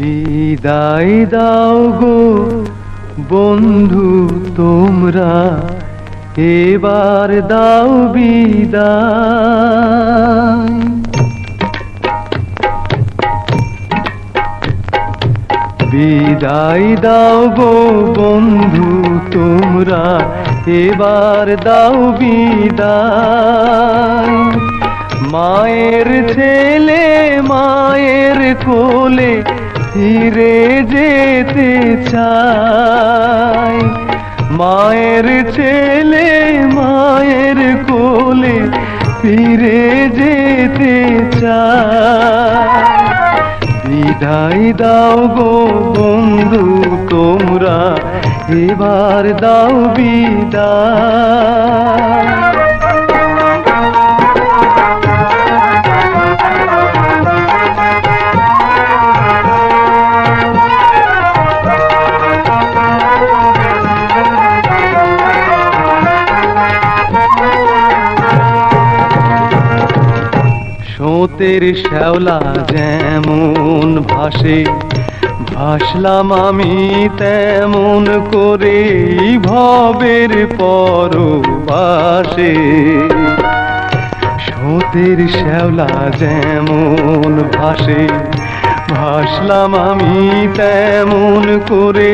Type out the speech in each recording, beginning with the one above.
বিদায় দাও গো বন্ধু তোমরা, এবার দাও বিদায়। বিদায় দাও গো বন্ধু তোমরা, এবার দাও বিদায়। মায়ের ছেলে, মায়ের কোলে ফিরে যেতে চায় মায়ের ছেলে মায়ের কোলে ফিরে যেতে চায় বিদায় দাও গো বন্ধু, তোমরা এবার দাও বিদায়। সোতের শ্যাওলা যেমন ভাসে, ভাসলাম আমি তেমন করে ভবের পর পরবাসে। সোতের শ্যাওলা যেমন ভাসে, ভাসলাম আমি তেমন করে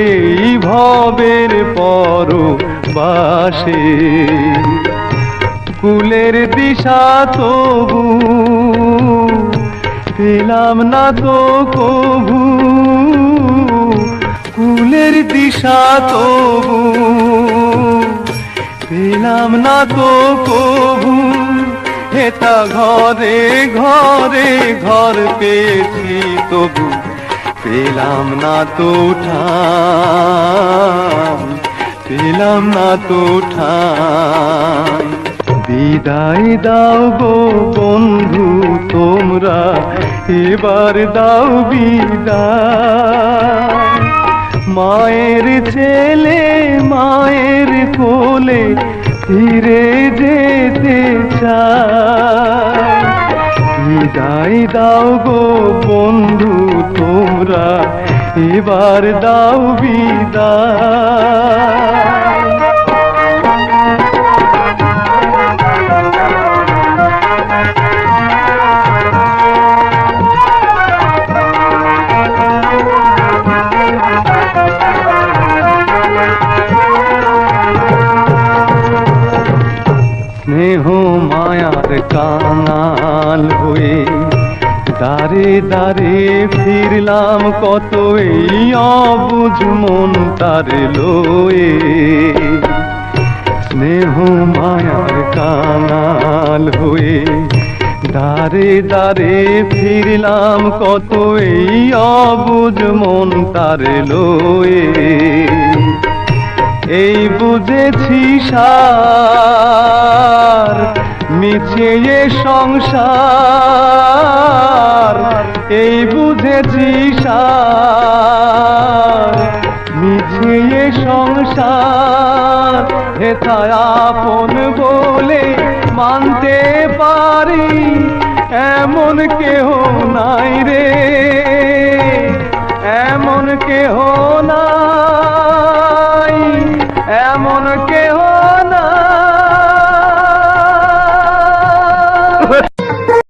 ভবের পর পরবাসে। কুলের দিশা তবু, পেলাম না তো কবু। কুলের দিশা তবু, পেলাম না তো কবু। হেতা ঘরে ঘরে ঘর পেয়েছি তবু, পেলাম না তো ঠাই পেলাম না তো ঠাই বিদায় দাও গো বন্ধু তোমরা, এবার দাও বিদায়। মায়ের ছেলে মায়ের কোলে ফিরে যেতে চায়। বিদায় দাও গো বন্ধু তোমরা, এবার দাও বিদায়। স্নেহ মায়ার কাঙাল হয়ে দারে দারে ফিরলাম কত এই অবুঝ মন তার লয়ে। স্নেহ মায়ার কাঙাল হয়ে দারে দারে ফিরলাম কত এই অবুঝ মন তার লয়ে। এই বুঝেছি সার, মিছে সংসার। এই বুঝেছি সার, মিছে সংসার। হেথায় আপন বলে মানতে পারি, এমন কেহ নাই রে। এমন কেহ এমন কে